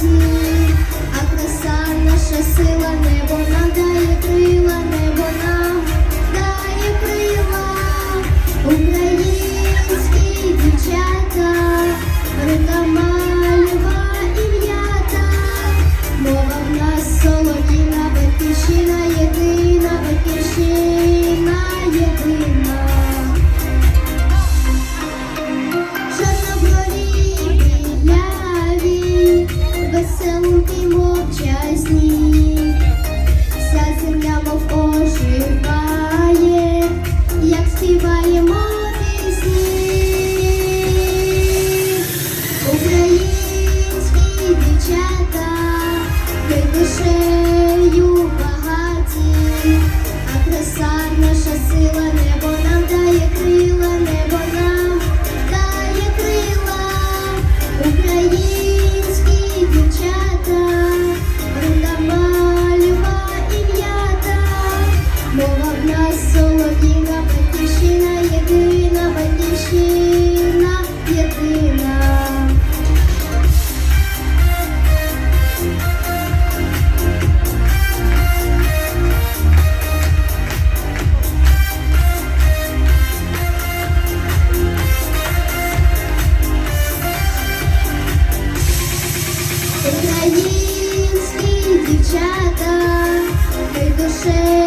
Душею дівчата, від душею.